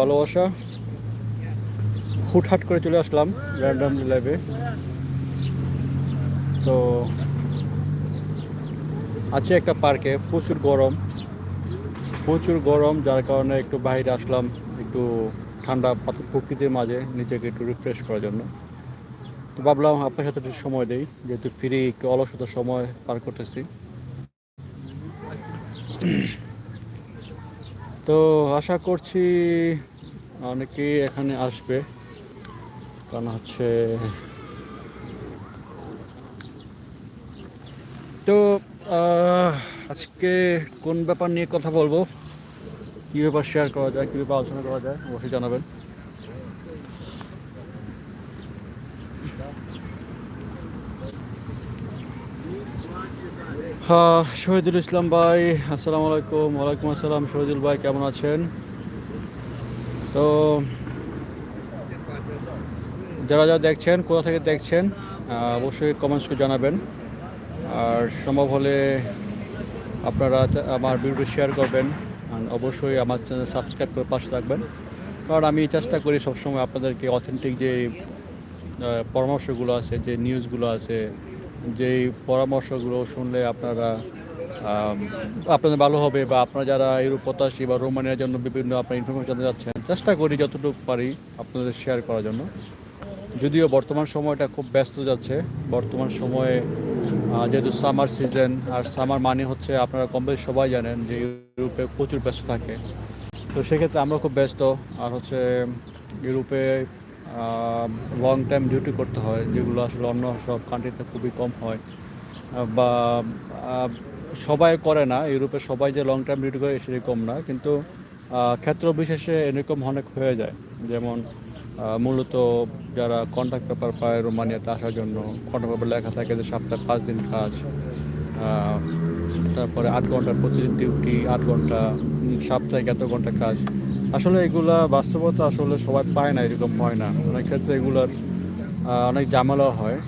ভালোবাসা। হুটহাট করে চলে আসলাম র্যান্ডাম লাইভে তো আছে একটা পার্কে প্রচুর গরম। প্রচুর গরম, যার কারণে একটু বাইরে আসলাম, একটু ঠান্ডা প্রকৃতির মাঝে, নিজেকে একটু রিফ্রেশ করার জন্য। তো ভাবলাম আপনার সাথে একটু সময় দেই, যেহেতু ফ্রি একটু অলসতার সময় পার করতেছি। তো আশা করছি অনেকেই এখানে আসবে। কারণ হচ্ছে তো আজকে কোন ব্যাপার নিয়ে কথা বলব? কী ব্যাপার শেয়ার করা যায় কী ব্যাপার আলোচনা করা যায়, অবশ্যই জানাবেন। হ্যাঁ শহীদুল ইসলাম ভাই, আসসালামু আলাইকুম, ওয়ালাইকুম আসসালাম, শহীদুল ভাই, কেমন আছেন? তো যারা যারা দেখছেন, কোথা থেকে দেখছেন অবশ্যই কমেন্টস করে জানাবেন। আর সম্ভব হলে আপনারা আমার ভিডিও শেয়ার করবেন অবশ্যই আমার চ্যানেল সাবস্ক্রাইব করে পাশে থাকবেন। কারণ আমি চেষ্টা করি সবসময় আপনাদেরকে অথেন্টিক যে পরামর্শগুলো আছে, যে নিউজগুলো আছে, যেই পরামর্শগুলো শুনলে আপনারা আপনাদের ভালো হবে বা আপনারা যারা ইউরোপ প্রত্যাশী বা রোমানিয়ার জন্য বিভিন্ন আপনার ইনফরমেশন জানতে যাচ্ছেন চেষ্টা করি যতটুকু পারি আপনাদের শেয়ার করার জন্য। যদিও বর্তমান সময়টা খুব ব্যস্ত যাচ্ছে। বর্তমান সময়ে যেহেতু সামার সিজন আর সামার মানে হচ্ছে আপনারা কম বেশি সবাই জানেন যে ইউরোপে প্রচুর ব্যস্ত থাকে। তো সেক্ষেত্রে আমরা খুব ব্যস্ত, আর হচ্ছে ইউরোপে লং টাইম ডিউটি করতে হয়, যেগুলো আসলে অন্য সব কান্ট্রিতে খুবই কম হয়। বা সবাই করে না, ইউরোপে সবাই যে লং টাইম ডিউটি করে সেরকম না। কিন্তু ক্ষেত্র বিশেষে এরকম অনেক হয়ে যায়। যেমন মূলত যারা কন্ট্রাক্ট পেপার পায় রোমানিয়াতে আসার জন্য কন্ট্রাক্ট পেপার লেখা থাকে যে সপ্তাহে পাঁচ দিন কাজ তারপরে আট ঘণ্টা প্রতিদিন ডিউটি আট ঘণ্টা সাপ্তাহিক এত ঘণ্টা কাজ। আসলে এগুলা বাস্তবতা আসলে সবাই পায় না, এরকম হয় না। অনেক ক্ষেত্রে এগুলার অনেক ঝামেলা হয়।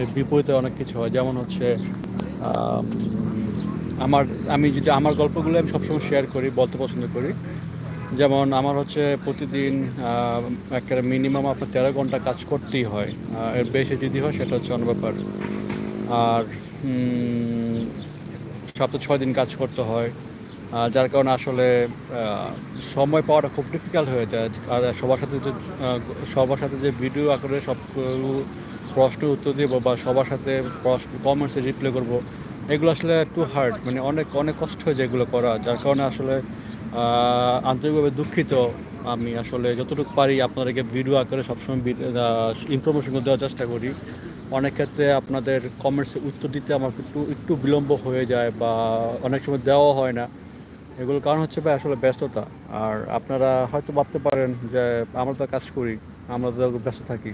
এর বিপরীতে অনেক কিছু হয়। যেমন হচ্ছে আমার, আমি যদি আমার গল্পগুলো আমি সবসময় শেয়ার করি, বলতে পছন্দ করি। যেমন আমার হচ্ছে প্রতিদিন একটা মিনিমাম আপনার তেরো ঘণ্টা কাজ করতেই হয়। এর বেশি যদি হয় সেটা হচ্ছে অন্য ব্যাপার। আর সপ্তাহে ছয় দিন কাজ করতে হয়। যার কারণে আসলে সময় পাওয়াটা খুব ডিফিকাল্ট হয়ে যায়। আর সবার সাথে যে সবার সাথে যে ভিডিও আকারে সব প্রশ্নের উত্তর দেবো বা সবার সাথে প্রশ্ন কমেন্টসে রিপ্লাই করব এগুলো আসলে টু হার্ড মানে অনেক অনেক কষ্ট হয়ে যায় এগুলো করা, যার কারণে আসলে আন্তরিকভাবে দুঃখিত আমি আসলে যতটুকু পারি আপনাদেরকে ভিডিও আকারে সবসময় ইনফরমেশন দেওয়ার চেষ্টা করি। অনেক ক্ষেত্রে আপনাদের কমেন্টসে উত্তর দিতে আমার একটু একটু বিলম্ব হয়ে যায় বা অনেক সময় দেওয়া হয় না। এগুলোর কারণ হচ্ছে ভাই আসলে ব্যস্ততা। আর আপনারা হয়তো ভাবতে পারেন যে আমরা তো কাজ করি, আমরা তো ব্যস্ত থাকি।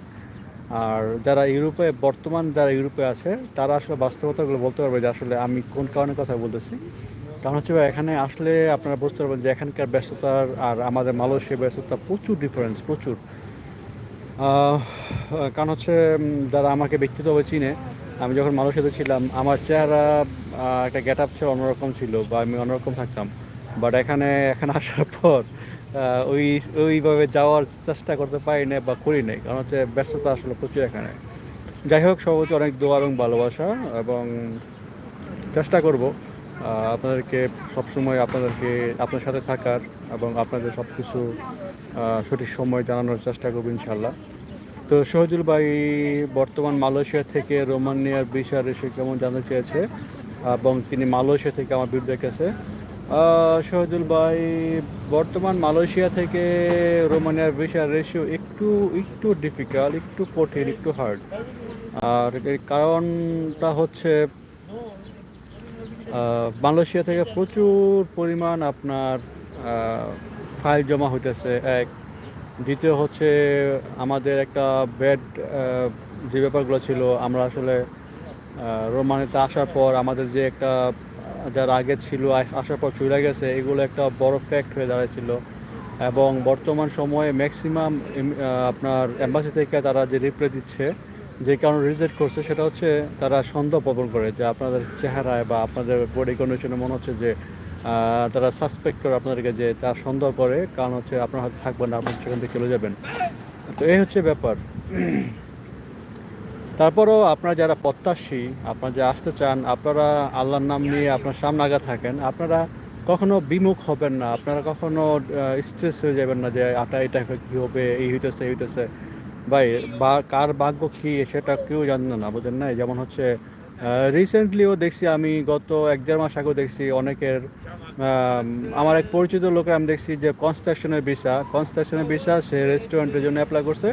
আর যারা ইউরোপে, বর্তমান যারা ইউরোপে আছে, তারা আসলে বাস্তবতাগুলো বলতে পারবে যে আসলে আমি কোন কারণে কথা বলতেছি। কারণ হচ্ছে এখানে আসলে আপনারা বুঝতে পারবেন যে এখানকার ব্যস্ততার আর আমাদের মালয়েশিয়ার ব্যস্ততা প্রচুর ডিফারেন্স প্রচুর। কারণ হচ্ছে যারা আমাকে ব্যক্তিগতভাবে চিনে, আমি যখন মালয়েশিয়াতে ছিলাম, আমার চেহারা একটা গেট আপ ছিল অন্যরকম ছিল বা আমি অন্যরকম থাকতাম। বাট এখানে এখানে আসার পর ওই ওইভাবে যাওয়ার চেষ্টা করতে পারি না বা করি নাই। কারণ হচ্ছে ব্যস্ততা আসলে প্রচুর এখানে। যাই হোক সর্বোচ্চ অনেক দোয়া এবং ভালোবাসা এবং চেষ্টা করব আপনাদেরকে সবসময় আপনাদেরকে আপনার সাথে থাকার এবং আপনাদের সব কিছু সঠিক সময় জানানোর চেষ্টা করব ইনশাল্লাহ তো শহীদুল ভাই বর্তমান মালয়েশিয়া থেকে রোমানিয়ার বিষয় এসে কেমন জানতে চেয়েছে? এবং তিনি মালয়েশিয়া থেকে আমার বিরুদ্ধে আহ, শহীদুল ভাই, বর্তমান মালয়েশিয়া থেকে রোমানিয়ার বিষয় রেশিও একটু একটু ডিফিকাল্ট একটু কঠিন, একটু হার্ড আর এর কারণটা হচ্ছে মালয়েশিয়া থেকে প্রচুর পরিমাণ আপনার ফাইল জমা হইতেছে। এক, দ্বিতীয় হচ্ছে আমাদের একটা ব্যাড যে ব্যাপারগুলো ছিল, আমরা আসলে রোমানিতে আসার পর আমাদের যে একটা যারা আগে ছিল আসার পর চলে গেছে, এগুলো একটা বড় ফ্যাক্ট হয়ে দাঁড়িয়েছিল এবং বর্তমান সময়ে ম্যাক্সিমাম আপনার এম্বাসি থেকে তারা যে রিপ্লাই দিচ্ছে, যে কারণে রিজেক্ট করছে, সেটা হচ্ছে তারা সন্দেহ প্রবল করে যে আপনাদের চেহারায় বা আপনাদের বডি কন্ডিশনে মনে হচ্ছে যে তারা সাসপেক্ট করে আপনাদেরকে যে তার সন্দেহ করে, কারণ হচ্ছে আপনার হয়তো থাকবেন না, আপনি সেখান থেকে চলে যাবেন। তো এই হচ্ছে ব্যাপার। তারপরও আপনারা যারা প্রত্যাশী, আপনারা যে আসতে চান, আপনারা আল্লাহর নাম নিয়ে আপনার সামনে আগা থাকেন, আপনারা কখনো বিমুখ হবেন না, আপনারা কখনো স্ট্রেস হয়ে যাবেন না যে, আটা, এটা কী হবে, এই হইতেছে এই হইতেছে। ভাই, বা, কার ভাগ্য কী, সেটা কেউ জানে না, বুঝেন না যেমন হচ্ছে রিসেন্টলিও দেখছি আমি, গত এক দেড় মাস আগেও দেখছি অনেকের আমার এক পরিচিত লোকের আমি দেখছি যে কনস্ট্রাকশনের ভিসা কনস্ট্রাকশনের ভিসা সে রেস্টুরেন্টের জন্য অ্যাপ্লাই করছে।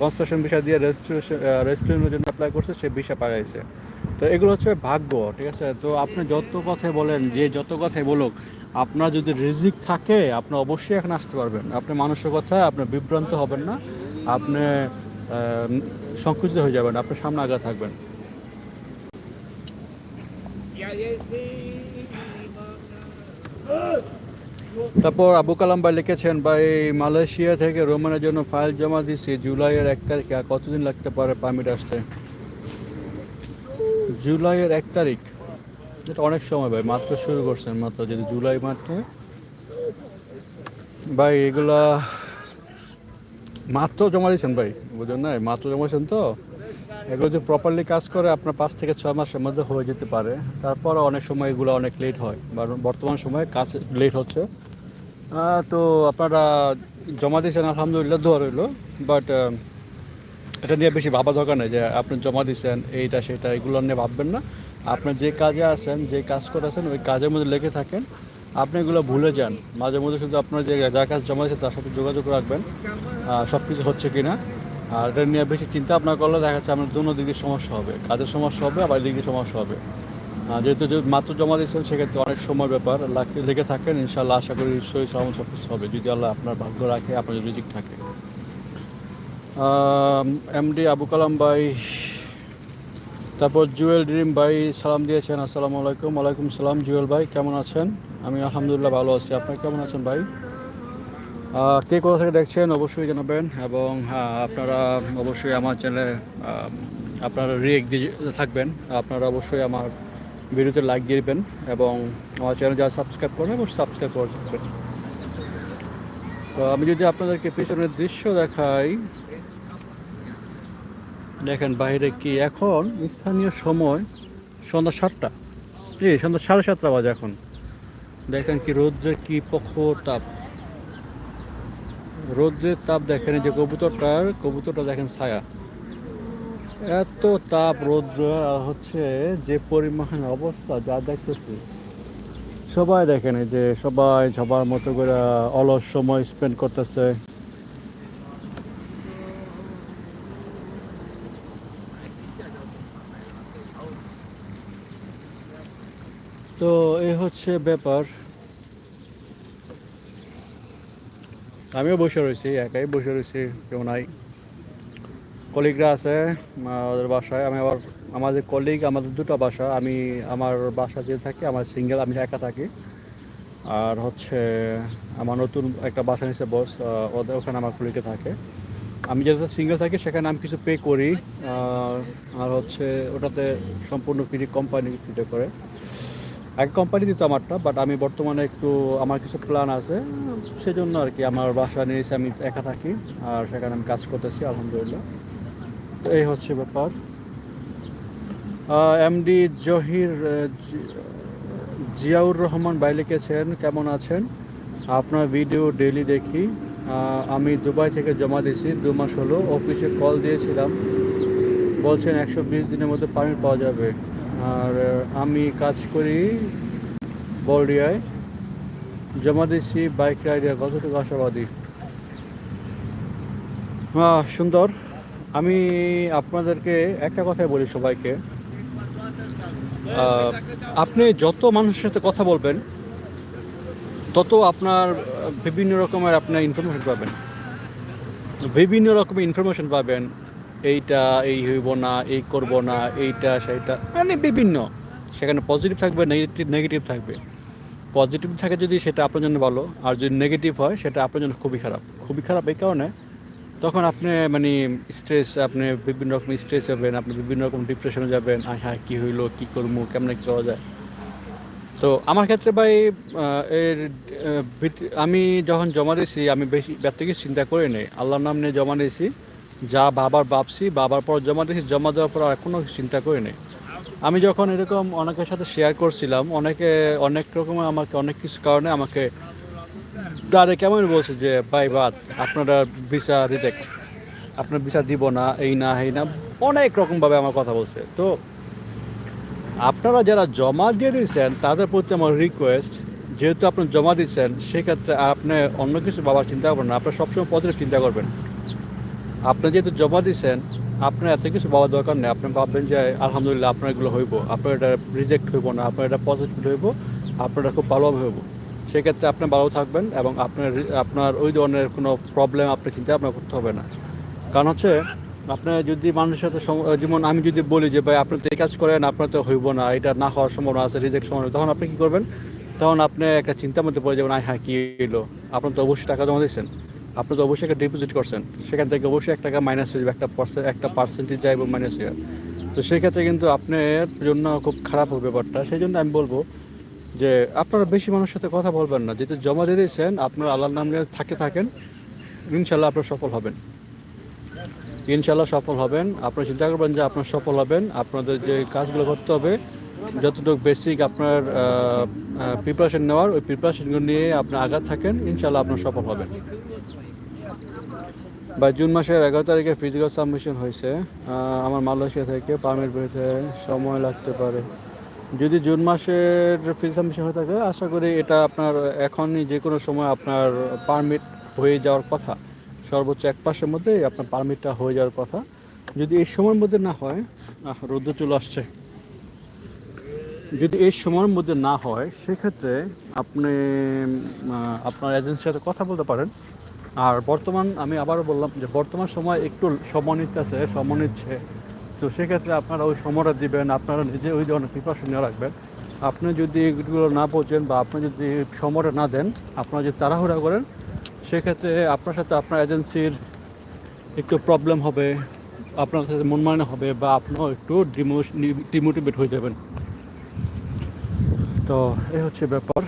কনস্ট্রাকশন ভিসা দিয়ে রেস্টুরেশন রেস্টুরেন্টের জন্য অ্যাপ্লাই করছে, সে ভিসা পাইছে তো এগুলো হচ্ছে ভাগ্য, ঠিক আছে? তো আপনি যত কথাই বলেন, যে যত কথাই বলুক, আপনার যদি রিজিক থাকে, আপনি অবশ্যই এখানে আসতে পারবেন। আপনি মানুষের কথা আপনি বিভ্রান্ত হবেন না। আপনি সংকুচিত হয়ে যাবেন আপনি সামনে আগা থাকবেন। তারপর আবু কালাম ভাই লিখেছেন, ভাই, মালয়েশিয়া থেকে রোমানের জন্য ফাইল জমা দিছি জুলাইয়ের এক তারিখে, আর কতদিন লাগতে পারে পারমিট আসতে? জুলাইয়ের এক তারিখ? এটা অনেক সময়, ভাই, মাত্র শুরু করছেন মাত্র, যদি জুলাই মাত্র ভাই, এগুলা মাত্র জমা দিয়েছেন, ভাই বুঝলেন না মাত্র জমা দিয়েছেন তো? এগুলো যদি প্রপারলি কাজ করে, আপনার পাঁচ থেকে ছয় মাসের মধ্যে হয়ে যেতে পারে। তারপরও অনেক সময় এগুলো অনেক লেট হয় বর্তমান সময়ে কাজ লেট হচ্ছে। তো আপনারা জমা দিয়েছেন, আলহামদুলিল্লাহ, দোয়া রইল। বাট এটা নিয়ে বেশি ভাবা দরকার নেই যে আপনি জমা দিচ্ছেন এইটা, সেটা, এগুলো নিয়ে ভাববেন না। আপনার যে কাজে আছেন, যে কাজ করেছেন ওই কাজের মধ্যে লেগে থাকেন। আপনি এগুলো ভুলে যান। মাঝে মধ্যে শুধু আপনার যে যা কাজ জমা দিয়েছে তার সাথে যোগাযোগ রাখবেন। সব কিছু হচ্ছে কি না আর এটা নিয়ে বেশি চিন্তা ভাবনা করলে দেখা যাচ্ছে আপনার দুনো দিকে সমস্যা হবে। কাজের সমস্যা হবে, আবার দিকে সমস্যা হবে। যেহেতু মাত্র জমা দিয়েছেন, সেক্ষেত্রে অনেক সময় ব্যাপার লাগ- থাকেন ইনশাল্লাহ আশা করি নিশ্চয়ই সামন সব কিছু হবে। যদি আল্লাহ আপনার ভাগ্য রাখে, আপনার যদি রিজিক থাকে। এমডি আবু কালাম ভাই, তারপর জুয়েল ড্রিম ভাই, সালাম দিয়েছেন। আসসালামু আলাইকুম। ওয়ালাইকুম সালাম। জুয়েল ভাই, কেমন আছেন? আমি আলহামদুলিল্লাহ ভালো আছি। আপনি কেমন আছেন ভাই? কে কোথা থেকে দেখছেন অবশ্যই জানাবেন। এবং আপনারা অবশ্যই আমার চ্যানেলে আপনারা রিয়েক দিয়ে থাকবেন। আপনারা অবশ্যই আমার ভিডিওতে লাইক দিয়ে দিবেন এবং আমার চ্যানেল যারা সাবস্ক্রাইব করবেন অবশ্যই সাবস্ক্রাইব করে থাকবেন তো আমি যদি আপনাদেরকে পেছনের দৃশ্য দেখাই, দেখেন বাইরে কি? এখন স্থানীয় সময় সন্ধ্যা সাতটা। এই সন্ধ্যা সাড়ে সাতটা বাজে এখন। দেখেন কি রৌদ্রের কি প্রখর তাপ। রৌদ্রের তাপ দেখেন যে কবুতরটার, কবুতরটা দেখেন ছায়া। এত তাপ, রৌদ্র হচ্ছে যে পরিমাণ অবস্থা যা দেখতেছি। সবাই দেখেন যে সবাই সবার মতো করে অলস সময় স্পেন্ড করতেছে। তো এই হচ্ছে ব্যাপার। আমিও বসে রয়েছি, একাই বসে রয়েছি, কেউ নাই। কলিগরা আছে ওদের বাসায়। আমি আবার আমাদের কলিগ আমাদের দুটো বাসা। আমি, আমার বাসা যে থাকি, আমার সিঙ্গেল আমি একা থাকি। আর হচ্ছে, আমার নতুন একটা বাসা নিচে বস ওদের, ওখানে আমার কলিগে থাকে। আমি যেহেতু সিঙ্গেল থাকি, সেখানে আমি কিছু পে করি। আর হচ্ছে, ওটাতে সম্পূর্ণ ফ্রি কোম্পানি ফ্রিতে করে। এক কোম্পানি দিত আমারটা বাট আমি বর্তমানে একটু, আমার কিছু প্ল্যান আছে। সেজন্য আর কি, আমার বাসা নিয়েছি আমি একা থাকি। আর সেখানে আমি কাজ করতেছি, আলহামদুলিল্লাহ। এই হচ্ছে ব্যাপার। এমডি জহির জিয়াউর রহমান ভাই লিখেছেন কেমন আছেন? আপনার ভিডিও ডেইলি দেখি। আমি দুবাই থেকে জমা দিয়েছি, দু মাস হলো। অফিসে কল দিয়েছিলাম। বলছেন একশো বিশ দিনের মধ্যে পানি পাওয়া যাবে। আর আমি কাজ করি বর্ডিয়ায় জমা দিয়েছি বাইক রাইডার, কতটুকু আশাবাদী? সুন্দর। আমি আপনাদেরকে একটা কথাই বলি সবাইকে। আপনি যত মানুষের সাথে কথা বলবেন, তত আপনার, বিভিন্ন রকমের আপনার ইনফরমেশন পাবেন। বিভিন্ন রকমের ইনফরমেশন পাবেন, এইটা, এই হইব না, এই করব না, এইটা, সেইটা মানে বিভিন্ন। সেখানে পজিটিভ থাকবে নেগেটিভ নেগেটিভ থাকবে। পজিটিভ থাকে যদি সেটা আপনার জন্য ভালো, আর যদি নেগেটিভ হয়, সেটা আপনার জন্য খুবই খারাপ। খুবই খারাপ এই কারণে তখন আপনি মানে স্ট্রেস আপনি বিভিন্ন রকম স্ট্রেস হবেন, আপনি বিভিন্ন রকম ডিপ্রেশনে যাবেন, আয় হায়, কী হইল, কী করব, কেমনে কী করা যায়? তো আমার ক্ষেত্রে ভাই এর আমি যখন জমা দিয়েছি, আমি বেশি ব্যক্তি কিছু চিন্তা করি নাই। আল্লাহর নাম নিয়ে জমা দিয়েছি। যা বাবার ভাবছি, বাবার পর জমা দিয়েছি, জমা দেওয়ার পর আর কোনো চিন্তা করি নাই। আমি যখন এরকম অনেকের সাথে শেয়ার করছিলাম, অনেকে অনেক রকম আমাকে, অনেক কিছু কারণে আমাকে দাঁড়ে কেমন বলছে যে, ভাই, বাদ, আপনারা ভিসা রিজেক্ট আপনার ভিসা দিব না, এই না এই না। অনেক রকমভাবে আমার কথা বলছে। তো আপনারা যারা জমা দিয়ে দিয়েছেন, তাদের প্রতি আমার রিকোয়েস্ট যেহেতু আপনি জমা দিচ্ছেন সেক্ষেত্রে আপনি অন্য কিছু বাবার চিন্তা করবেন না। আপনার সবসময় পজিটিভ চিন্তা করবেন। আপনি যেহেতু জমা দিচ্ছেন আপনার এত কিছু বাবার দরকার নেই। আপনি ভাববেন যে, আলহামদুলিল্লাহ, আপনার এগুলো হইব। আপনার এটা রিজেক্ট হইব না। আপনার এটা পজিটিভ হইব। আপনার এটা খুব ভালোভাবে হইব। সেক্ষেত্রে আপনি ভালো থাকবেন এবং আপনার আপনার ওই ধরনের কোনো প্রবলেম আপনি চিন্তা ভাবনা করতে হবে না। কারণ হচ্ছে, আপনি যদি মানুষের সাথে যেমন আমি যদি বলি যে, ভাই, আপনি তো এই কাজ করেন, আপনার তো হইব না, এটা না হওয়ার সম্ভাবনা আছে রিজেক্ট সম্ভাবনা তখন আপনি কী করবেন? তখন আপনি একটা চিন্তার মধ্যে পড়ে যাবেন, আয় হ্যাঁ কী এলো আপনি তো অবশ্যই টাকা জমা দিয়েছেন। আপনি তো অবশ্যই একটা ডিপোজিট করছেন। সেখান থেকে অবশ্যই এক টাকা মাইনাস হয়ে যাবে, একটা পার্সেন্ট একটা পার্সেন্টেজ যায় এবং মাইনাস হয়ে। যাবে তো সেক্ষেত্রে কিন্তু আপনার জন্য খুব খারাপ হবে ব্যাপারটা। সেই জন্য আমি বলব যে আপনারা বেশি মানুষের সাথে কথা বলবেন না, যেহেতু জমা দিয়ে দিয়েছেন, আপনার আল্লাহর নাম নিয়ে থাকে থাকেন ইনশাল্লাহ আপনার সফল হবেন। ইনশাল্লাহ সফল হবেন। আপনারা চিন্তা করবেন যে আপনার সফল হবেন, আপনাদের যে কাজগুলো করতে হবে, যতটুকু বেসিক আপনার প্রিপারেশন নেওয়ার, ওই প্রিপারেশনগুলো নিয়ে আপনি আঘাত থাকেন ইনশাল্লাহ আপনার সফল হবেন। বা জুন মাসের এগারো তারিখে ফিজিক্যাল সাবমিশন হয়েছে। আমার মালয়েশিয়া থেকে পারমিট বেরোতে সময় লাগতে পারে। যদি জুন মাসের সাবমিশন হয়ে থাকে, আশা করি এটা আপনার এখনই যে কোনো সময় আপনার পারমিট হয়ে যাওয়ার কথা। সর্বোচ্চ এক মাসের মধ্যে আপনার পারমিটটা হয়ে যাওয়ার কথা। যদি এই সময়ের মধ্যে না হয় রৌদ্র চলে আসছে। যদি এই সময়ের মধ্যে না হয়, সেক্ষেত্রে আপনি আপনার এজেন্সির সাথে কথা বলতে পারেন। আর বর্তমান, আমি আবারও বললাম যে বর্তমান সময় একটু সময় নিতেছে, সময় নিচ্ছে। তো সেক্ষেত্রে আপনারা ওই সময়টা দিবেন, আপনারা নিজে ওই ধরনের প্রিপারেশন নিয়ে রাখবেন। আপনি যদি এগুলো না বোঝেন বা আপনি যদি সময়টা না দেন, আপনারা যদি তাড়াহুড়া করেন, সেক্ষেত্রে আপনার সাথে আপনার এজেন্সির একটু প্রবলেম হবে, আপনার সাথে মন মানা হবে বা আপনিও একটু ডিমোটিভেট হয়ে যাবেন। তো এই হচ্ছে ব্যাপার।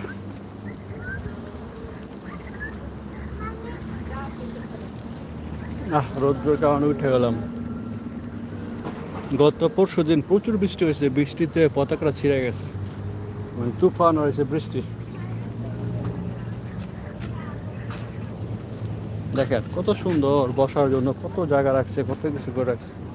আহ, রৌদ্রের কারণে উঠে গেলাম। গত পরশু দিন প্রচুর বৃষ্টি হয়েছে, বৃষ্টিতে পতাকাটা ছিঁড়ে গেছে। মানে তুফান হয়েছে বৃষ্টি। দেখেন, কত সুন্দর বসার জন্য, কত জায়গা রাখছে, কত কিছু করে রাখছে।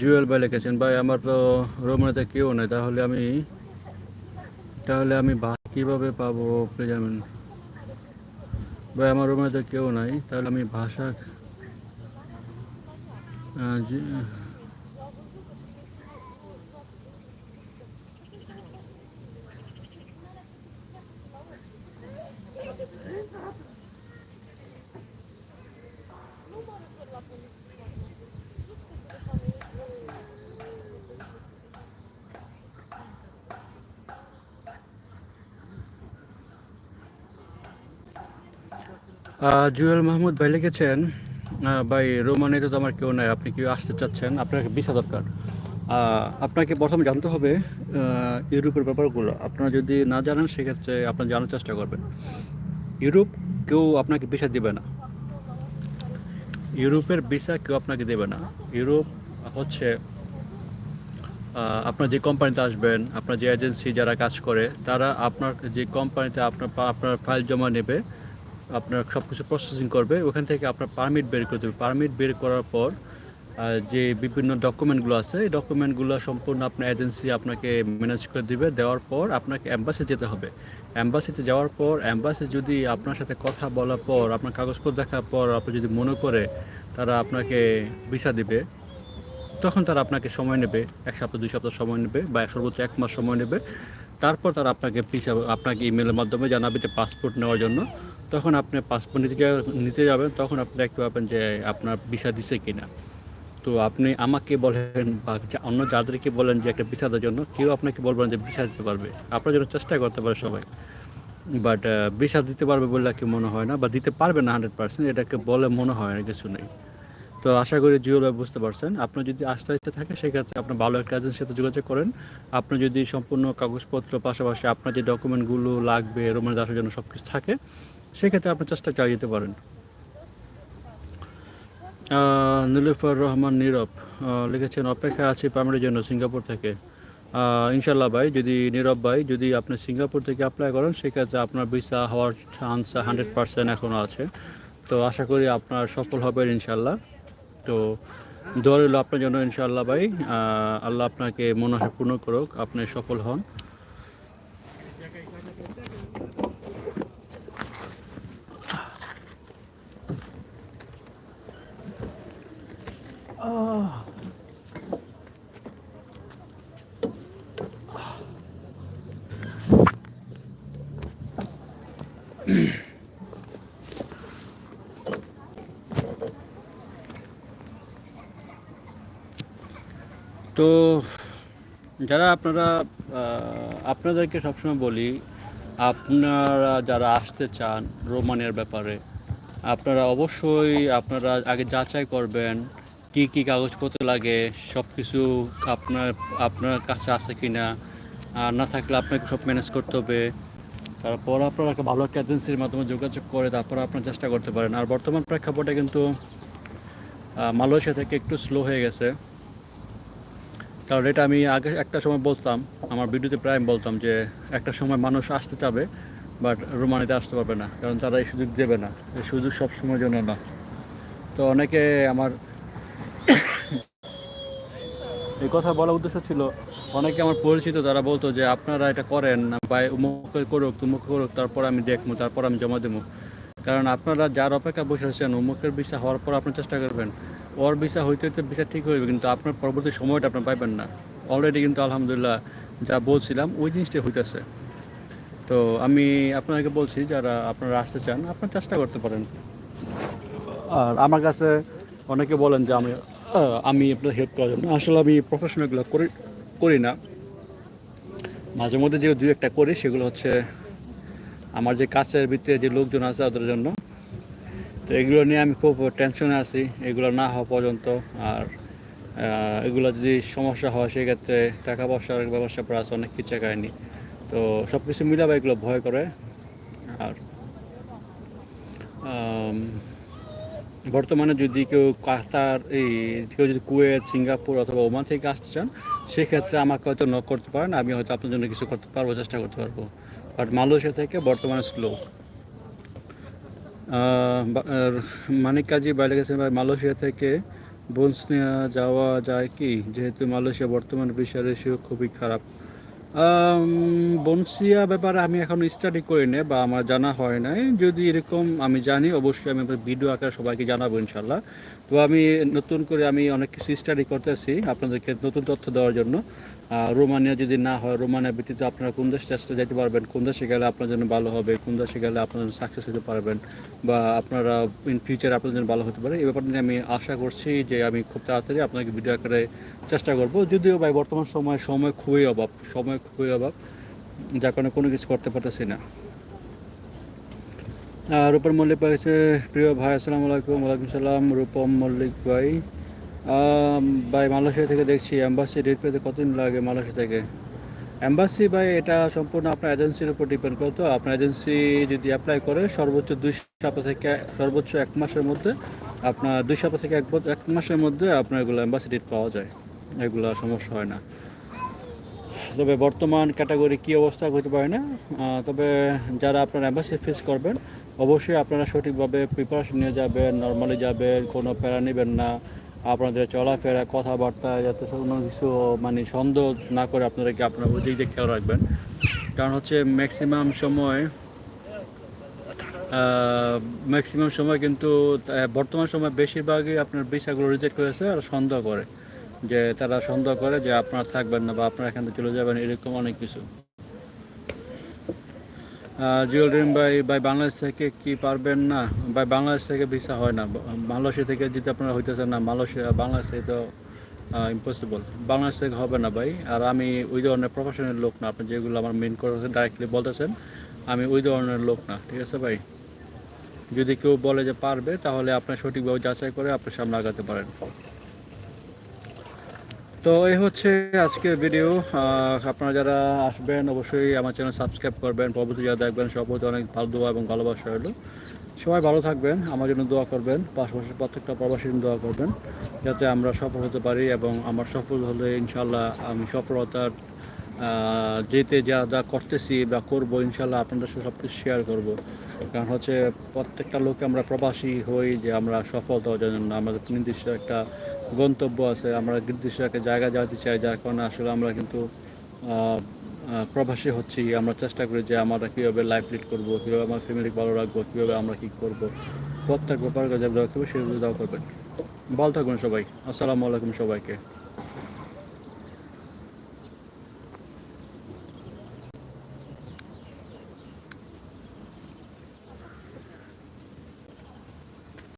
জুয়েল ভাই লিখেছেন, ভাই, আমার তো রোমানিতে কেউ নেই, তাহলে আমি তাহলে আমি কীভাবে পাবো প্লিজ জানেন ভাই, আমার রোমানিতে কেউ নাই, তাহলে আমি ভাষা জুয়েল মাহমুদ ভাই লিখেছেন ভাই রোমানিতে তো আমার কেউ নাই, আপনি কি আসতে চাচ্ছেন? আপনার ভিসা দরকার। আপনাকে প্রথমে জানতে হবে ইউরোপের ব্যাপারগুলো। আপনারা যদি না জানেন, সেক্ষেত্রে আপনার জানার চেষ্টা করবেন। ইউরোপ কেউ আপনাকে ভিসা দেবে না। ইউরোপের ভিসা কেউ আপনাকে দেবে না। ইউরোপ হচ্ছে আপনার যে কোম্পানিতে আসবেন, আপনার যে এজেন্সি যারা কাজ করে, তারা আপনার যে কোম্পানিতে আপনার আপনার ফাইল জমা নেবে আপনার সব কিছু প্রসেসিং করবে, ওখান থেকে আপনার পারমিট বের করে দেবে। পারমিট বের করার পর যে বিভিন্ন ডকুমেন্টগুলো আছে, এই ডকুমেন্টগুলো সম্পূর্ণ আপনার এজেন্সি আপনাকে ম্যানেজ করে দিবে। দেওয়ার পর আপনাকে অ্যাম্বাসি যেতে হবে। অ্যাম্বাসিতে যাওয়ার পর অ্যাম্বাসি যদি আপনার সাথে কথা বলার পর, আপনার কাগজপত্র দেখার পর আপনি যদি মনে করে তারা আপনাকে ভিসা দিবে, তখন তারা আপনাকে সময় নেবে, এক সপ্তাহ, দুই সপ্তাহ সময় নেবে বা সর্বোচ্চ এক মাস সময় নেবে। তারপর তারা আপনাকে ভিসা আপনাকে ইমেলের মাধ্যমে জানাবে যে পাসপোর্ট নেওয়ার জন্য। তখন আপনি পাসপোর্ট নিতে নিতে যাবেন, তখন আপনি দেখতে পাবেন যে আপনার ভিসা দিছে কিনা। তো আপনি আমাকে বলেন বা অন্য যাদেরকে বলেন যে একটা ভিসা দেওয়ার জন্য, কেউ আপনাকে বলবেন যে ভিসা দিতে পারবে। আপনার জন্য চেষ্টা করতে পারে সবাই। বাট ভিসা দিতে পারবে বলে কি মনে হয় না, বা দিতে পারবে না হান্ড্রেড পার্সেন্ট এটাকে বলে মনে হয় না, কিছু নেই। তো আশা করি জিওল ভাই বুঝতে পারছেন। আপনার যদি আস্থা ইচ্ছা থাকে, সেক্ষেত্রে আপনার ভালো একটা এজেন্সির সাথে যোগাযোগ করেন। আপনি যদি সম্পূর্ণ কাগজপত্র পাশাপাশি আপনার যে ডকুমেন্টগুলো লাগবে রোমানে আসার জন্য সব কিছু থাকে সেক্ষেত্রে আপনি চেষ্টা চালিয়ে যেতে পারেন। নীলুফার রহমান নীরব লিখেছেন অপেক্ষা আছে পার্মিটের জন্য সিঙ্গাপুর থেকে। ইনশাল্লাহ ভাই, যদি নীরব ভাই, যদি আপনি সিঙ্গাপুর থেকে অ্যাপ্লাই করেন, সেক্ষেত্রে আপনার ভিসা হওয়ার চান্স হান্ড্রেড পার্সেন্ট এখনও আছে। তো আশা করি আপনার সফল হবেন ইনশাল্লাহ তো দোয়া রইল আপনার জন্য ইনশাআল্লাহ ভাই। আল্লাহ আপনাকে মনোসা পূর্ণ করুক, আপনি সফল হন। তো যারা আপনারা আপনাদেরকে সবসময় বলি, আপনারা যারা আসতে চান রোমানের ব্যাপারে, আপনারা অবশ্যই আপনারা আগে যাচাই করবেন কি কি কাগজপত্র লাগে সব কিছু আপনার আপনার কাছে আছে কি না আর না থাকলে আপনাকে সব ম্যানেজ করতে হবে। তারপর আপনারা একটা ভালো একটা এজেন্সির মাধ্যমে যোগাযোগ করে তারপর আপনার চেষ্টা করতে পারেন। আর বর্তমান প্রেক্ষাপটে কিন্তু মালয়েশিয়া থেকে একটু স্লো হয়ে গেছে। কারণ এটা আমি আগে একটা সময় বলতাম, আমার ভিডিওতে প্রায় বলতাম যে একটা সময় মানুষ আসতে চাবে, বাট রোমানিতে আসতে পারবে না, কারণ তারা এই সুযোগ দেবে না, এই সুযোগ সব সময়ের জন্য না। তো অনেকে আমার এই কথা বলার উদ্দেশ্য ছিল, অনেকে আমার পরিচিত তারা বলতো যে আপনারা এটা করেন বা উমুক করুক, তুমুক করুক, তারপর আমি দেখব, তারপর আমি জমা দেবো। কারণ আপনারা যার অপেক্ষা বসে আছেন, উমুকের বিষয় হওয়ার পর আপনি চেষ্টা করবেন। ওর বিষা হইতে হইতে বিষয় ঠিক হইবে, কিন্তু আপনার পরবর্তী সময়টা আপনি পাইবেন না। অলরেডি কিন্তু আলহামদুলিল্লাহ যা বলছিলাম, ওই জিনিসটাই হইতেছে। তো আমি আপনাকে বলছি, যারা আপনারা আসতে চান, আপনার চেষ্টা করতে পারেন। আর আমার কাছে অনেকে বলেন যে আমি আমি আপনার হেল্প করার জন্য। আসলে আমি প্রফেশনালগুলো করি করি না। মাঝে মধ্যে যে দুই একটা করি, সেগুলো হচ্ছে আমার যে কাছের ভিতরে যে লোকজন আছে ওদের জন্য। তো এগুলো নিয়ে আমি খুব টেনশনে আছি। এগুলো না হওয়া পর্যন্ত আর এগুলো যদি সমস্যা হয় সেক্ষেত্রে টাকা পয়সার ব্যবসা করা আছে, অনেক কিছু কাহিনি। তো সব কিছু মিলাবে এগুলো ভয় করে। আর বর্তমানে যদি কেউ কাতার, এই কেউ যদি কুয়েত, সিঙ্গাপুর অথবা ওমান থেকে আসতে চান, সেক্ষেত্রে আমাকে হয়তো নক করতে পারেন। আমি হয়তো আপনার জন্য কিছু করতে পারব, চেষ্টা করতে পারব। বাট মালয়েশিয়া থেকে বর্তমানে স্লো মানিক কাজী বাইরে গেছেন ভাই মালয়েশিয়া থেকে বনসনিয়া যাওয়া যায় কি? যেহেতু মালয়েশিয়া বর্তমান বিশ্বের রেশিও খুবই খারাপ। বনসিয়া ব্যাপারে আমি এখন স্টাডি করি না বা আমার জানা হয় নাই। যদি এরকম আমি জানি, অবশ্যই আমি ভিডিও আকারে সবাইকে জানাব ইনশাল্লাহ তো আমি নতুন করে আমি অনেক কিছু স্টাডি করতেছি আপনাদেরকে নতুন তথ্য দেওয়ার জন্য। রোমানিয়া যদি না হয়, রোমানিয়া ব্যতীত আপনারা কোন দেশ চেষ্টা যেতে পারবেন? কোন দেশে গেলে আপনার জন্য ভালো হবে? কোন দেশে গেলে আপনার জন্য সাকসেস হতে পারবেন? বা আপনারা ইন ফিউচার আপনার জন্য ভালো হতে পারে? এই ব্যাপারটা নিয়ে আমি আশা করছি যে আমি খুব তাড়াতাড়ি আপনাকে ভিডিও আকারে চেষ্টা করব। যদিও ভাই, বর্তমান সময় সময় খুবই অভাব। সময় খুবই অভাব। যার কারণে কোনো কিছু করতে পারতেছি না। রূপম মল্লিক পাইছে প্রিয় ভাই, আসসালামু আলাইকুম। ওয়ালাইকুম সালাম। রূপম মল্লিক ভাই। ভাই মালয়েশিয়া থেকে দেখছি অ্যাম্বাসি রেট পেতে কতদিন লাগে মালয়েশিয়া থেকে? অ্যাম্বাসি ভাই, এটা সম্পূর্ণ আপনার এজেন্সির উপর ডিপেন্ড করে তো। আপনার এজেন্সি যদি অ্যাপ্লাই করে, সর্বোচ্চ দুই সপ্তাহ থেকে, সর্বোচ্চ এক মাসের মধ্যে আপনার, দুই সপ্তাহ থেকে এক এক মাসের মধ্যে আপনার এগুলো অ্যাম্বাসি রেট পাওয়া যায়। এগুলো সমস্যা হয় না। তবে বর্তমান ক্যাটাগরি কী অবস্থা হতে পারে না তবে যারা আপনার অ্যাম্বাসি ফেস করবেন, অবশ্যই আপনারা সঠিকভাবে প্রিপারেশন নিয়ে যাবেন নর্মালি যাবেন, কোনো প্যারা নেবেন না। আপনাদের চলাফেরা, কথাবার্তা, যাতে কোনো কিছু মানে সন্দেহ না করে আপনাদেরকে আপনারা ওই দিক খেয়াল রাখবেন। কারণ হচ্ছে ম্যাক্সিমাম সময় ম্যাক্সিমাম সময় কিন্তু বর্তমান সময় বেশিরভাগই আপনার ভিসাগুলো রিজেক্ট করেছে আর সন্দেহ করে। যে তারা সন্দেহ করে যে আপনারা থাকবেন না বা আপনারা এখান থেকে চলে যাবেন, এরকম অনেক কিছু। জুয়েল ড্রিম ভাই ভাই বাংলাদেশ থেকে কি পারবেন না? ভাই বাংলাদেশ থেকে ভিসা হয় না। মালয়েশিয়া থেকে যদি আপনারা হইতেছেন না মালয়েশিয়া বাংলাদেশ থেকে তো ইম্পসিবল বাংলাদেশ থেকে হবে না ভাই। আর আমি ওই ধরনের প্রফেশনাল লোক না। আপনি যেগুলো আমার মেন করে ডাইরেক্টলি বলতেছেন, আমি ওই ধরনের লোক না। ঠিক আছে ভাই? যদি কেউ বলে যে পারবে, তাহলে আপনার সঠিকভাবে যাচাই করে আপনার সামনে আগাতে পারেন। তো এই হচ্ছে আজকের ভিডিও আপনারা যারা আসবেন অবশ্যই আমার চ্যানেল সাবস্ক্রাইব করবেন, পরবর্তী যারা দেখবেন সবাই অনেক ভালো দোয়া এবং ভালোবাসা হলো সবাই ভালো থাকবেন, আমার জন্য দোয়া করবেন, পাশাপাশি প্রত্যেকটা প্রবাসী জন্য দোয়া করবেন, যাতে আমরা সফল হতে পারি এবং আমার সফল হলে ইনশাল্লাহ আমি সফলতার যেতে যা যা করতেছি বা করব, ইনশাল্লাহ আপনাদের সাথে সব কিছু শেয়ার করব। কারণ হচ্ছে প্রত্যেকটা লোকে আমরা প্রবাসী হই যে আমরা সফল হওয়ার জন্য। আমাদের নির্দিষ্ট একটা গন্তব্য আছে, আমরা নির্দিষ্ট একটা জায়গা যেতে চাই, যার কারণে আসলে আমরা কিন্তু প্রবাসী হচ্ছি। আমরা চেষ্টা করি যে আমরা কীভাবে লাইফ লিড করব, কীভাবে আমার ফ্যামিলি ভালো রাখব, কীভাবে আমরা কী করব। প্রত্যেক ব্যাপারে যা দেওয়া করব সেগুলো দেওয়া করবেন। ভালো থাকবেন সবাই। আসসালামু আলাইকুম সবাইকে।